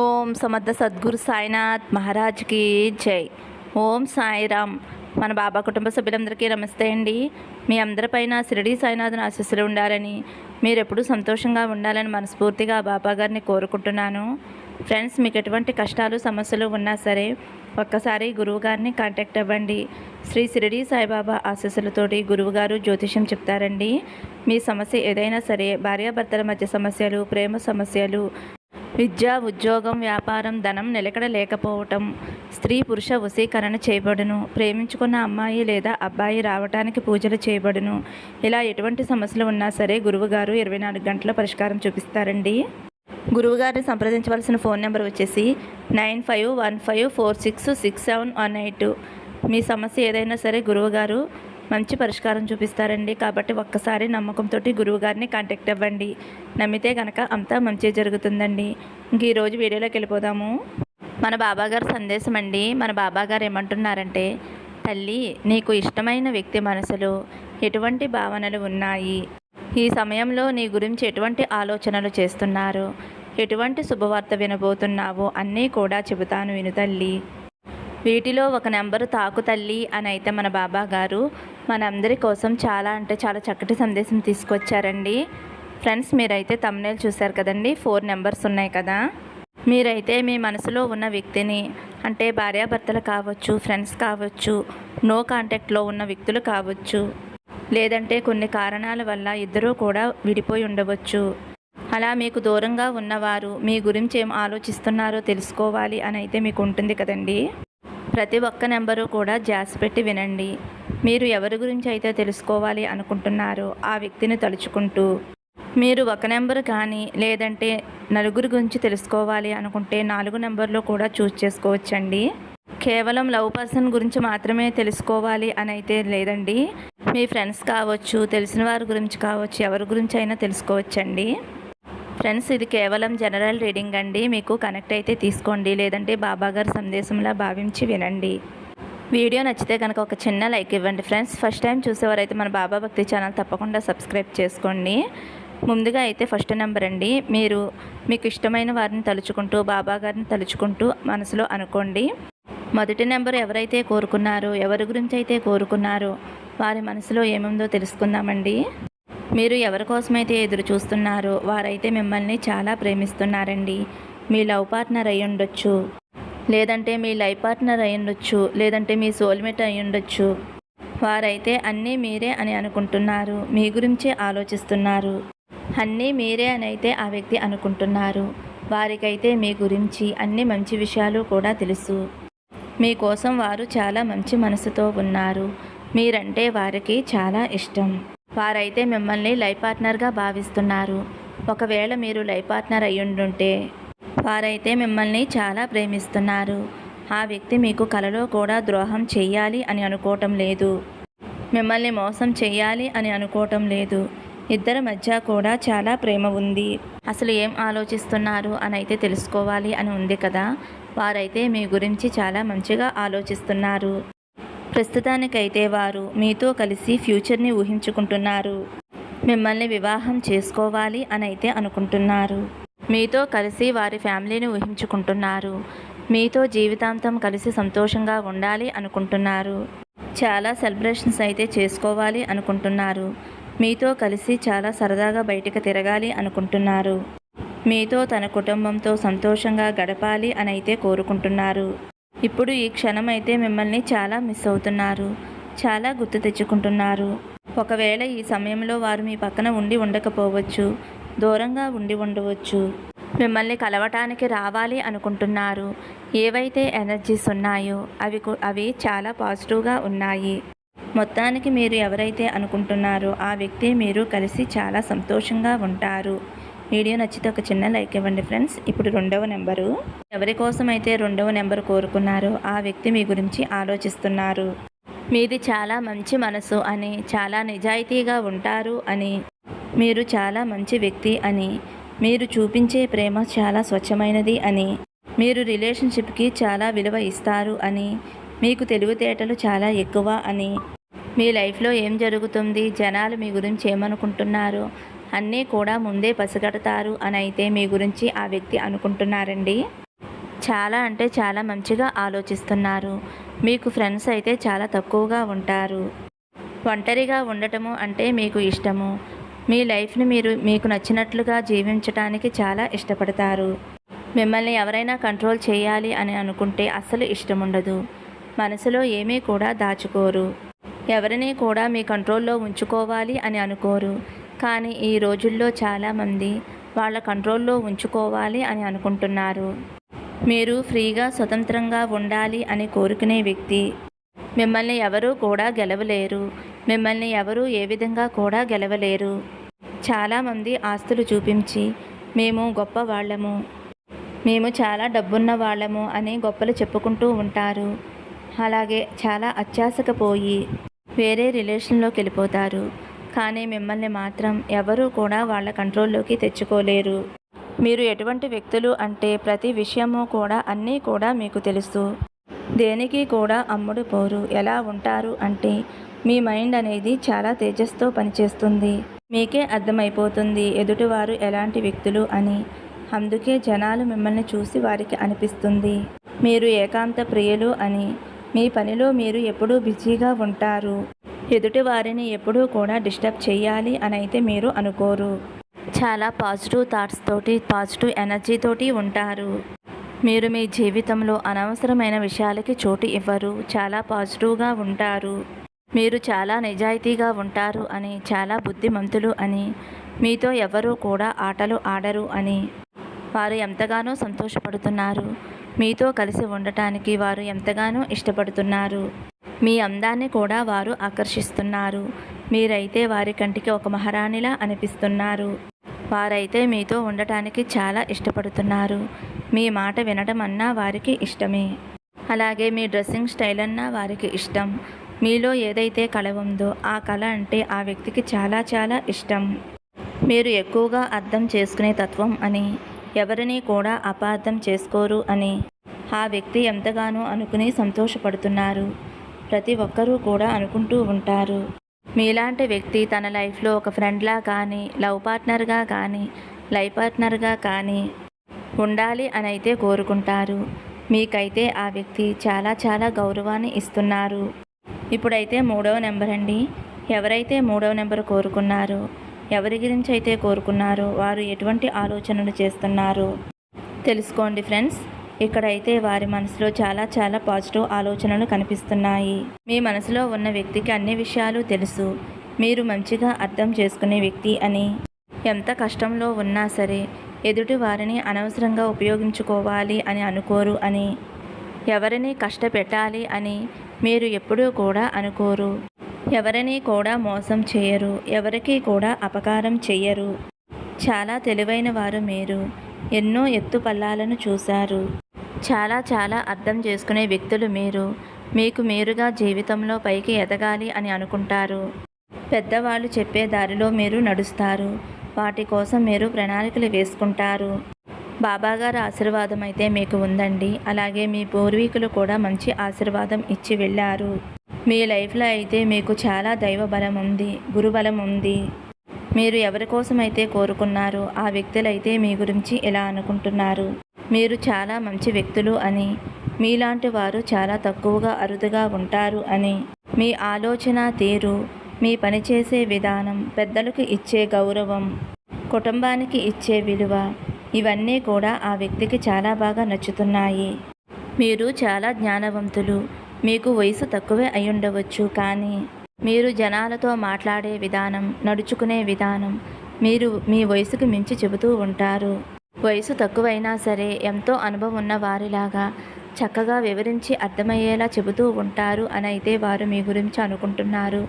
ఓం సమర్థ సద్గురు సాయినాథ్ మహారాజ్కి జై. ఓం సాయిరామ్. మన బాబా కుటుంబ సభ్యులందరికీ నమస్తే అండి. మీ అందరిపైన షిరిడి సాయినాథ్ని ఆశస్సులు ఉండాలని మీరు ఎప్పుడూ సంతోషంగా ఉండాలని మనస్ఫూర్తిగా బాబా గారిని కోరుకుంటున్నాను. ఫ్రెండ్స్ మీకు ఎటువంటి కష్టాలు సమస్యలు ఉన్నా సరే ఒక్కసారి గురువుగారిని కాంటాక్ట్ అవ్వండి. శ్రీ షిరిడి సాయిబాబా ఆశీస్సులతోటి గురువుగారు జ్యోతిషం చెప్తారండి. మీ సమస్య ఏదైనా సరే భార్యాభర్తల మధ్య సమస్యలు ప్రేమ సమస్యలు విద్య ఉద్యోగం వ్యాపారం ధనం నిలకడ లేకపోవటం స్త్రీ పురుష వశీకరణ చేయబడును. ప్రేమించుకున్న అమ్మాయి లేదా అబ్బాయి రావటానికి పూజలు చేయబడును. ఇలా ఎటువంటి సమస్యలు ఉన్నా సరే గురువుగారు ఇరవై నాలుగు గంటల పరిష్కారం చూపిస్తారండి. గురువుగారిని సంప్రదించవలసిన ఫోన్ నెంబర్ వచ్చేసి nine five one five four six six seven one eight. మీ సమస్య ఏదైనా సరే గురువుగారు మంచి పరిష్కారం చూపిస్తారండి. కాబట్టి ఒక్కసారి నమ్మకంతో గురువుగారిని కాంటాక్ట్ అవ్వండి. నమ్మితే కనుక అంతా మంచి జరుగుతుందండి. ఇంక ఈరోజు వీడియోలోకి వెళ్ళిపోదాము. మన బాబాగారు సందేశం అండి. మన బాబాగారు ఏమంటున్నారంటే తల్లి నీకు ఇష్టమైన వ్యక్తి మనసులో ఎటువంటి భావనలు ఉన్నాయి? ఈ సమయంలో నీ గురించి ఎటువంటి ఆలోచనలు చేస్తున్నారు? ఎటువంటి శుభవార్త వినబోతున్నావో? అన్నీ కూడా చెబుతాను విను తల్లి. వీటిలో ఒక నెంబరు తాకు తల్లి అని అయితే మన బాబా గారు మనందరి కోసం చాలా అంటే చాలా చక్కటి సందేశం తీసుకొచ్చారండి. ఫ్రెండ్స్ మీరైతే తమ్నేల్ చూశారు కదండి? ఫోర్ నెంబర్స్ ఉన్నాయి కదా? మీరైతే మీ మనసులో ఉన్న వ్యక్తిని అంటే భార్యాభర్తలు కావచ్చు ఫ్రెండ్స్ కావచ్చు నో కాంటాక్ట్లో ఉన్న వ్యక్తులు కావచ్చు లేదంటే కొన్ని కారణాల వల్ల ఇద్దరూ కూడా విడిపోయి ఉండవచ్చు. అలా మీకు దూరంగా ఉన్నవారు మీ గురించి ఏం ఆలోచిస్తున్నారో తెలుసుకోవాలి అని అయితే మీకు ఉంటుంది కదండి. ప్రతి ఒక్క నెంబరు కూడా జాస్ పెట్టి వినండి. మీరు ఎవరి గురించి అయితే తెలుసుకోవాలి అనుకుంటున్నారో ఆ వ్యక్తిని తలుచుకుంటూ మీరు ఒక నెంబర్ కానీ లేదంటే నలుగురు గురించి తెలుసుకోవాలి అనుకుంటే నాలుగు నెంబర్లో కూడా చూస్ చేసుకోవచ్చండి. కేవలం లవ్ పర్సన్ గురించి మాత్రమే తెలుసుకోవాలి అని అయితే లేదండి. మీ ఫ్రెండ్స్ కావచ్చు తెలిసిన వారి గురించి కావచ్చు ఎవరి గురించి అయినా తెలుసుకోవచ్చండి. ఫ్రెండ్స్ ఇది కేవలం జనరల్ రీడింగ్ అండి. మీకు కనెక్ట్ అయితే తీసుకోండి. లేదంటే బాబాగారి సందేశంలా భావించి వినండి. వీడియో నచ్చితే కనుక ఒక చిన్న లైక్ ఇవ్వండి ఫ్రెండ్స్. ఫస్ట్ టైం చూసేవారైతే మన బాబా భక్తి ఛానల్ తప్పకుండా సబ్స్క్రైబ్ చేసుకోండి. ముందుగా అయితే ఫస్ట్ నెంబర్ అండి. మీరు మీకు ఇష్టమైన వారిని తలుచుకుంటూ బాబా గారిని తలుచుకుంటూ మనసులో అనుకోండి. మొదటి నెంబర్ ఎవరైతే కోరుకున్నారో ఎవరి గురించి అయితే కోరుకున్నారో వారి మనసులో ఏముందో తెలుసుకుందామండి. మీరు ఎవరి కోసమైతే ఎదురు చూస్తున్నారో వారైతే మిమ్మల్ని చాలా ప్రేమిస్తున్నారండి. మీ లవ్ పార్ట్నర్ అయి ఉండొచ్చు లేదంటే మీ లైఫ్ పార్ట్నర్ అయి ఉండొచ్చు లేదంటే మీ సోల్మేట్ అయి ఉండొచ్చు వారైతే అన్నీ మీరే అని అనుకుంటున్నారు మీ గురించే ఆలోచిస్తున్నారు. అన్నీ మీరే అని అయితే ఆ వ్యక్తి అనుకుంటున్నారు. వారికైతే మీ గురించి అన్ని మంచి విషయాలు కూడా తెలుసు. మీకోసం వారు చాలా మంచి మనసుతో ఉన్నారు. మీరంటే వారికి చాలా ఇష్టం. వారైతే మిమ్మల్ని లైఫ్ పార్ట్నర్గా భావిస్తున్నారు. ఒకవేళ మీరు లైఫ్ పార్ట్నర్ అయ్యుండుంటే వారైతే మిమ్మల్ని చాలా ప్రేమిస్తున్నారు. ఆ వ్యక్తి మీకు కలలో కూడా ద్రోహం చెయ్యాలి అని అనుకోవటం లేదు. మిమ్మల్ని మోసం చెయ్యాలి అని అనుకోవటం లేదు. ఇద్దరి మధ్య కూడా చాలా ప్రేమ ఉంది. అసలు ఏం ఆలోచిస్తున్నారు అని అయితే తెలుసుకోవాలి అని ఉంది కదా. వారైతే మీ గురించి చాలా మంచిగా ఆలోచిస్తున్నారు. ప్రస్తుతానికైతే వారు మీతో కలిసి ఫ్యూచర్ని ఊహించుకుంటున్నారు. మిమ్మల్ని వివాహం చేసుకోవాలి అని అయితే అనుకుంటున్నారు. మీతో కలిసి వారి ఫ్యామిలీని ఊహించుకుంటున్నారు. మీతో జీవితాంతం కలిసి సంతోషంగా ఉండాలి అనుకుంటున్నారు. చాలా సెలబ్రేషన్స్ అయితే చేసుకోవాలి అనుకుంటున్నారు. మీతో కలిసి చాలా సరదాగా బయటకు తిరగాలి అనుకుంటున్నారు. మీతో తన కుటుంబంతో సంతోషంగా గడపాలి అని అయితే కోరుకుంటున్నారు. ఇప్పుడు ఈ క్షణం అయితే మిమ్మల్ని చాలా మిస్ అవుతున్నారు. చాలా గుర్తు తెచ్చుకుంటున్నారు. ఒకవేళ ఈ సమయంలో వారు మీ పక్కన ఉండి ఉండకపోవచ్చు. దూరంగా ఉండి ఉండవచ్చు. మిమ్మల్ని కలవటానికి రావాలి అనుకుంటున్నారు. ఏవైతే ఎనర్జీస్ ఉన్నాయో అవి అవి చాలా పాజిటివ్గా ఉన్నాయి. మొత్తానికి మీరు ఎవరైతే అనుకుంటున్నారో ఆ వ్యక్తి మీరు కలిసి చాలా సంతోషంగా ఉంటారు. వీడియో నచ్చితే ఒక చిన్న లైక్ ఇవ్వండి ఫ్రెండ్స్. ఇప్పుడు రెండవ నెంబరు. ఎవరి కోసం అయితే రెండవ నెంబర్ కోరుకున్నారో ఆ వ్యక్తి మీ గురించి ఆలోచిస్తున్నారు. మీది చాలా మంచి మనసు అని చాలా నిజాయితీగా ఉంటారు అని మీరు చాలా మంచి వ్యక్తి అని మీరు చూపించే ప్రేమ చాలా స్వచ్ఛమైనది అని మీరు రిలేషన్షిప్కి చాలా విలువ ఇస్తారు అని మీకు తెలివితేటలు చాలా ఎక్కువ అని మీ లైఫ్లో ఏం జరుగుతుంది జనాలు మీ గురించి ఏమనుకుంటున్నారు అన్నీ కూడా ముందే పసిగడతారు అని అయితే మీ గురించి ఆ వ్యక్తి అనుకుంటున్నారండి. చాలా అంటే చాలా మంచిగా ఆలోచిస్తున్నారు. మీకు ఫ్రెండ్స్ అయితే చాలా తక్కువగా ఉంటారు. ఒంటరిగా ఉండటము అంటే మీకు ఇష్టము. మీ లైఫ్ని మీరు మీకు నచ్చినట్లుగా జీవించటానికి చాలా ఇష్టపడతారు. మిమ్మల్ని ఎవరైనా కంట్రోల్ చేయాలి అని అనుకుంటే అస్సలు ఇష్టం ఉండదు మనసులో ఏమీ కూడా దాచుకోరు. ఎవరిని కూడా మీ కంట్రోల్లో ఉంచుకోవాలి అని అనుకోరు. కానీ ఈ రోజుల్లో చాలామంది వాళ్ళ కంట్రోల్లో ఉంచుకోవాలి అని అనుకుంటున్నారు. మీరు ఫ్రీగా స్వతంత్రంగా ఉండాలి అని కోరుకునే వ్యక్తి. మిమ్మల్ని ఎవరూ కూడా గెలవలేరు. మిమ్మల్ని ఎవరూ ఏ విధంగా కూడా గెలవలేరు. చాలామంది ఆస్తులు చూపించి మేము గొప్ప వాళ్ళము. మేము చాలా డబ్బున్న వాళ్ళము అని గొప్పలు చెప్పుకుంటూ ఉంటారు. అలాగే చాలా అత్యాశకపోయి వేరే రిలేషన్లోకి వెళ్ళిపోతారు. కానీ మిమ్మల్ని మాత్రం ఎవరూ కూడా వాళ్ళ కంట్రోల్లోకి తెచ్చుకోలేరు. మీరు ఎటువంటి వ్యక్తులు అంటే ప్రతి విషయము కూడా అన్నీ కూడా మీకు తెలుసు. దేనికి కూడా అమ్ముడు పోరు. ఎలా ఉంటారు అంటే మీ మైండ్ అనేది చాలా తేజస్తో పనిచేస్తుంది. మీకే అర్థమైపోతుంది ఎదుటివారు ఎలాంటి వ్యక్తులు అని. అందుకే జనాలు మిమ్మల్ని చూసి వారికి అనిపిస్తుంది. మీరు ఏకాంత ప్రియులు అని. మీ పనిలో మీరు ఎప్పుడూ బిజీగా ఉంటారు. ఎదుటి వారిని ఎప్పుడూ కూడా డిస్టర్బ్ చేయాలి అని అయితే మీరు అనుకోరు. చాలా పాజిటివ్ థాట్స్ తోటి పాజిటివ్ ఎనర్జీ తోటి ఉంటారు. మీరు మీ జీవితంలో అనవసరమైన విషయాలకి చోటు ఇవ్వరు. చాలా పాజిటివ్గా ఉంటారు. మీరు చాలా నిజాయితీగా ఉంటారు అని చాలా బుద్ధిమంతులు అని మీతో ఎవరూ కూడా ఆటలు ఆడరు అని వారు ఎంతగానో సంతోషపడుతున్నారు. మీతో కలిసి ఉండటానికి వారు ఎంతగానో ఇష్టపడుతున్నారు. మీ అందాన్ని కూడా వారు ఆకర్షిస్తున్నారు. మీరైతే వారి కంటికి ఒక మహారాణిలా అనిపిస్తున్నారు. వారైతే మీతో ఉండటానికి చాలా ఇష్టపడుతున్నారు. మీ మాట వినడం అన్నా వారికి ఇష్టమే. అలాగే మీ డ్రెస్సింగ్ స్టైల్ అన్నా వారికి ఇష్టం. మీలో ఏదైతే కళ ఉందో ఆ కళ అంటే ఆ వ్యక్తికి చాలా చాలా ఇష్టం. మీరు ఎక్కువగా అర్థం చేసుకునే తత్వం అని ఎవరిని కూడా అపార్థం చేసుకోరు అని ఆ వ్యక్తి ఎంతగానో అనుకుని సంతోషపడుతున్నారు. ప్రతి ఒక్కరూ కూడా అనుకుంటూ ఉంటారు. మీలాంటి వ్యక్తి తన లైఫ్లో ఒక ఫ్రెండ్లా కానీ లవ్ పార్ట్నర్గా కానీ లైఫ్ పార్ట్నర్గా కానీ ఉండాలి అని అయితే కోరుకుంటారు. మీకైతే ఆ వ్యక్తి చాలా చాలా గౌరవాన్ని ఇస్తున్నారు. ఇప్పుడైతే మూడవ నెంబర్ అండి ఎవరైతే మూడవ నెంబర్ కోరుకున్నారో ఎవరి గురించి అయితే కోరుకున్నారో వారు ఎటువంటి ఆలోచనలు చేస్తున్నారు తెలుసుకోండి ఫ్రెండ్స్. ఇక్కడైతే వారి మనసులో చాలా చాలా పాజిటివ్ ఆలోచనలు కనిపిస్తున్నాయి. మీ మనసులో ఉన్న వ్యక్తికి అన్ని విషయాలు తెలుసు. మీరు మంచిగా అర్థం చేసుకునే వ్యక్తి అని. ఎంత కష్టంలో ఉన్నా సరే ఎదుటి వారిని అనవసరంగా ఉపయోగించుకోవాలి అని అనుకోరు అని ఎవరిని కష్టపెట్టాలి అని మీరు ఎప్పుడూ కూడా అనుకోరు. ఎవరిని కూడా మోసం చేయరు. ఎవరికి కూడా అపకారం చెయ్యరు. చాలా తెలివైన వారు మీరు. ఎన్నో ఎత్తు పల్లాలను చూశారు. చాలా చాలా అర్థం చేసుకునే వ్యక్తులు మీరు. మీకు మీరుగా జీవితంలో పైకి ఎదగాలి అని అనుకుంటారు. పెద్దవాళ్ళు చెప్పే దారిలో మీరు నడుస్తారు. వాటి కోసం మీరు ప్రణాళికలు వేసుకుంటారు. బాబాగారి ఆశీర్వాదం అయితే మీకు ఉందండి. అలాగే మీ పూర్వీకులు కూడా మంచి ఆశీర్వాదం ఇచ్చి వెళ్ళారు. మీ లైఫ్లో అయితే మీకు చాలా దైవ బలం ఉంది గురుబలం ఉంది. మీరు ఎవరి కోసం అయితే కోరుకున్నారో ఆ వ్యక్తులైతే మీ గురించి ఎలా అనుకుంటున్నారు? మీరు చాలా మంచి వ్యక్తులు అని మీలాంటి వారు చాలా తక్కువగా అరుదుగా ఉంటారు అని మీ ఆలోచన తీరు మీ పనిచేసే విధానం పెద్దలకు ఇచ్చే గౌరవం కుటుంబానికి ఇచ్చే విలువ ఇవన్నీ కూడా ఆ వ్యక్తికి చాలా బాగా నచ్చుతున్నాయి. మీరు చాలా జ్ఞానవంతులు. మీకు వయసు తక్కువే అయ్యుండవచ్చు కానీ మీరు జనాలతో మాట్లాడే విధానం నడుచుకునే విధానం మీరు మీ వయసుకు మించి చెబుతూ ఉంటారు. వయసు తక్కువైనా సరే ఎంతో అనుభవం ఉన్న వారిలాగా చక్కగా వివరించి అర్థమయ్యేలా చెబుతూ ఉంటారు అని అయితే వారు మీ గురించి అనుకుంటున్నారు.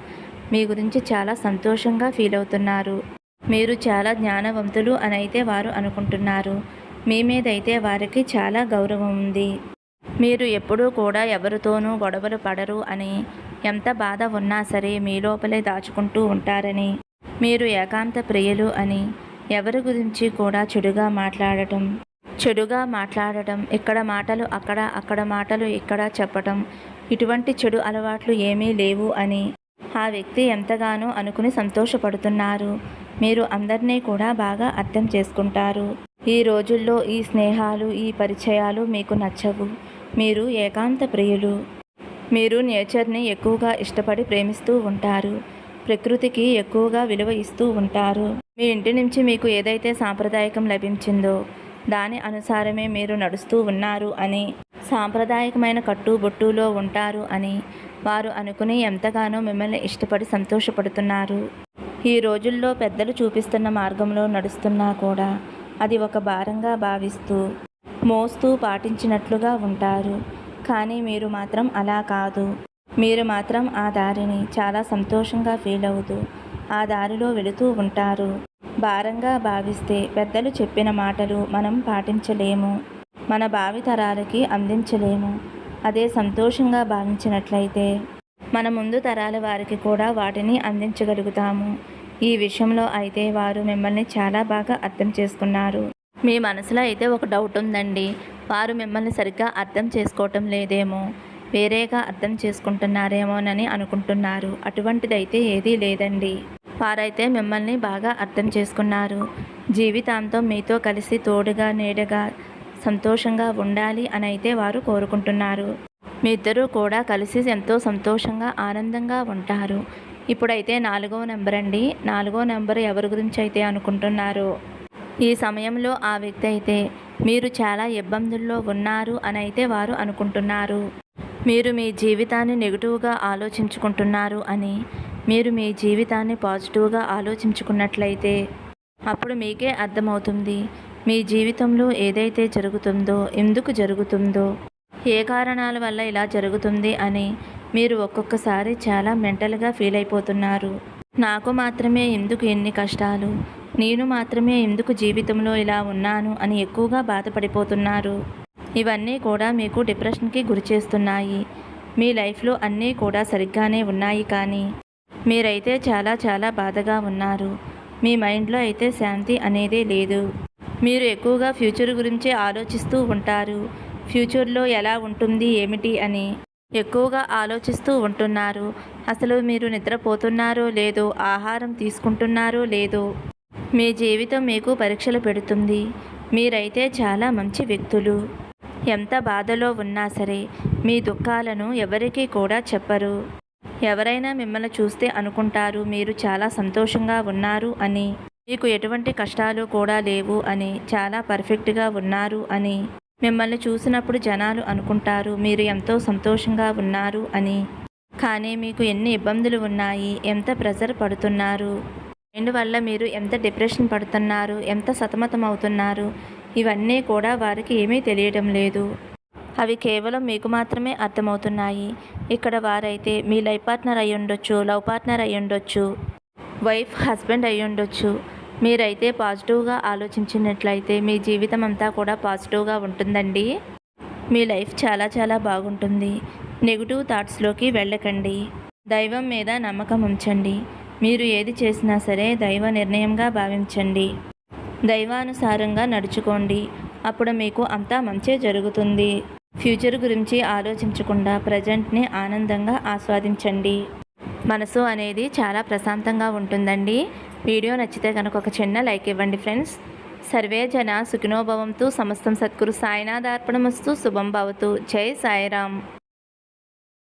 మీ గురించి చాలా సంతోషంగా ఫీల్ అవుతున్నారు. మీరు చాలా జ్ఞానవంతులు అని అయితే వారు అనుకుంటున్నారు. మీ మీదైతే వారికి చాలా గౌరవం ఉంది. మీరు ఎప్పుడూ కూడా ఎవరితోనూ గొడవలు పడరు అని ఎంత బాధ ఉన్నా సరే మీ లోపలే దాచుకుంటూ ఉంటారని మీరు ఏకాంత ప్రియులు అని ఎవరి గురించి కూడా చెడుగా మాట్లాడటం చెడుగా మాట్లాడటం ఇక్కడ మాటలు అక్కడ అక్కడ మాటలు ఇక్కడ చెప్పటం ఇటువంటి చెడు అలవాట్లు ఏమీ లేవు అని ఆ వ్యక్తి ఎంతగానో అనుకుని సంతోషపడుతున్నారు. మీరు అందరినీ కూడా బాగా అర్థం చేసుకుంటారు. ఈ రోజుల్లో ఈ స్నేహాలు ఈ పరిచయాలు మీకు నచ్చవు. మీరు ఏకాంత ప్రియులు. మీరు నేచర్ని ఎక్కువగా ఇష్టపడి ప్రేమిస్తూ ఉంటారు. ప్రకృతికి ఎక్కువగా విలువ ఇస్తూ ఉంటారు. మీ ఇంటి నుంచి మీకు ఏదైతే సాంప్రదాయకం లభించిందో దాని అనుసారమే మీరు నడుస్తూ ఉన్నారు అని సాంప్రదాయకమైన కట్టుబొట్టులో ఉంటారు అని వారు అనుకుని ఎంతగానో మిమ్మల్ని ఇష్టపడి సంతోషపడుతున్నారు. ఈ రోజుల్లో పెద్దలు చూపిస్తున్న మార్గంలో నడుస్తున్నా కూడా అది ఒక భారంగా భావిస్తూ మోస్తూ పాటించినట్లుగా ఉంటారు. కానీ మీరు మాత్రం అలా కాదు. మీరు మాత్రం ఆ దారిని చాలా సంతోషంగా ఫీల్ అవుతూ ఆ దారిలో వెళుతూ ఉంటారు. భారంగా భావిస్తే పెద్దలు చెప్పిన మాటలు మనం పాటించలేము. మన భావితరాలకి అందించలేము. అదే సంతోషంగా భావించినట్లయితే మన ముందు తరాల వారికి కూడా వాటిని అందించగలుగుతాము. ఈ విషయంలో అయితే వారు మిమ్మల్ని చాలా బాగా అర్థం చేసుకున్నారు. మీ మనసులో అయితే ఒక డౌట్ ఉందండి. వారు మిమ్మల్ని సరిగ్గా అర్థం చేసుకోవటం లేదేమో. వేరేగా అర్థం చేసుకుంటున్నారేమోనని అనుకుంటున్నారు. అటువంటిదైతే ఏదీ లేదండి. వారైతే మిమ్మల్ని బాగా అర్థం చేసుకున్నారు. జీవితాంతం మీతో కలిసి తోడుగా నీడగా సంతోషంగా ఉండాలి అని అయితే వారు కోరుకుంటున్నారు. మీ ఇద్దరూ కూడా కలిసి ఎంతో సంతోషంగా ఆనందంగా ఉంటారు. ఇప్పుడైతే నాలుగో నెంబర్ అండి. నాలుగో నెంబర్ ఎవరి గురించి అయితే అనుకుంటున్నారు? ఈ సమయంలో ఆ వ్యక్తి అయితే మీరు చాలా ఇబ్బందుల్లో ఉన్నారు అని అయితే వారు అనుకుంటున్నారు. మీరు మీ జీవితాన్ని నెగిటివ్గా ఆలోచించుకుంటున్నారు అని మీరు మీ జీవితాన్ని పాజిటివ్గా ఆలోచించుకున్నట్లయితే అప్పుడు మీకే అర్థమవుతుంది. మీ జీవితంలో ఏదైతే జరుగుతుందో ఎందుకు జరుగుతుందో ఏ కారణాల వల్ల ఇలా జరుగుతుంది అని మీరు ఒక్కొక్కసారి చాలా మెంటల్గా ఫీల్ అయిపోతున్నారు. నాకు మాత్రమే ఎందుకు ఎన్ని కష్టాలు నేను మాత్రమే ఎందుకు జీవితంలో ఇలా ఉన్నాను అని ఎక్కువగా బాధపడిపోతున్నారు. ఇవన్నీ కూడా మీకు డిప్రెషన్కి గురి చేస్తున్నాయి. మీ లైఫ్లో అన్నీ కూడా సరిగ్గానే ఉన్నాయి కానీ మీరైతే చాలా చాలా బాధగా ఉన్నారు. మీ మైండ్లో అయితే శాంతి అనేదే లేదు. మీరు ఎక్కువగా ఫ్యూచర్ గురించే ఆలోచిస్తూ ఉంటారు. ఫ్యూచర్లో ఎలా ఉంటుంది ఏమిటి అని ఎక్కువగా ఆలోచిస్తూ ఉంటున్నారు. అసలు మీరు నిద్రపోతున్నారో లేదో ఆహారం తీసుకుంటున్నారో లేదో మీ జీవితం మీకు పరీక్షలు పెడుతుంది. మీరైతే చాలా మంచి వ్యక్తులు. ఎంత బాధలో ఉన్నా సరే మీ దుఃఖాలను ఎవరికీ కూడా చెప్పరు. ఎవరైనా మిమ్మల్ని చూస్తే అనుకుంటారు మీరు చాలా సంతోషంగా ఉన్నారు అని మీకు ఎటువంటి కష్టాలు కూడా లేవు అని చాలా పర్ఫెక్ట్గా ఉన్నారు అని మిమ్మల్ని చూసినప్పుడు జనాలు అనుకుంటారు మీరు ఎంతో సంతోషంగా ఉన్నారు అని. కానీ మీకు ఎన్ని ఇబ్బందులు ఉన్నాయి ఎంత ప్రెజర్ పడుతున్నారు మైండ్ వల్ల మీరు ఎంత డిప్రెషన్ పడుతున్నారు ఎంత సతమతం అవుతున్నారు ఇవన్నీ కూడా వారికి ఏమీ తెలియటం లేదు. అవి కేవలం మీకు మాత్రమే అర్థమవుతున్నాయి. ఇక్కడ వారైతే మీ లైఫ్ పార్ట్నర్ అయి ఉండొచ్చు లవ్ పార్ట్నర్ అయి ఉండొచ్చు వైఫ్ హస్బెండ్ అయి ఉండొచ్చు. మీరైతే పాజిటివ్గా ఆలోచించినట్లయితే మీ జీవితం అంతా కూడా పాజిటివ్గా ఉంటుందండి. మీ లైఫ్ చాలా చాలా బాగుంటుంది. నెగిటివ్ థాట్స్లోకి వెళ్ళకండి. దైవం మీద నమ్మకం ఉంచండి. మీరు ఏది చేసినా సరే దైవ నిర్ణయంగా భావించండి. దైవానుసారంగా నడుచుకోండి. అప్పుడు మీకు అంతా మంచే జరుగుతుంది. ఫ్యూచర్ గురించి ఆలోచించకుండా ప్రజెంట్ని ఆనందంగా ఆస్వాదించండి. మనసు అనేది చాలా ప్రశాంతంగా ఉంటుందండి. వీడియో నచ్చితే కనుక ఒక చిన్న లైక్ ఇవ్వండి ఫ్రెండ్స్. సర్వే జన సుఖినోభవంతో సమస్తం సత్గురు సాయినాథార్పణమస్తు. శుభం భవతు. జై సాయిరామ్.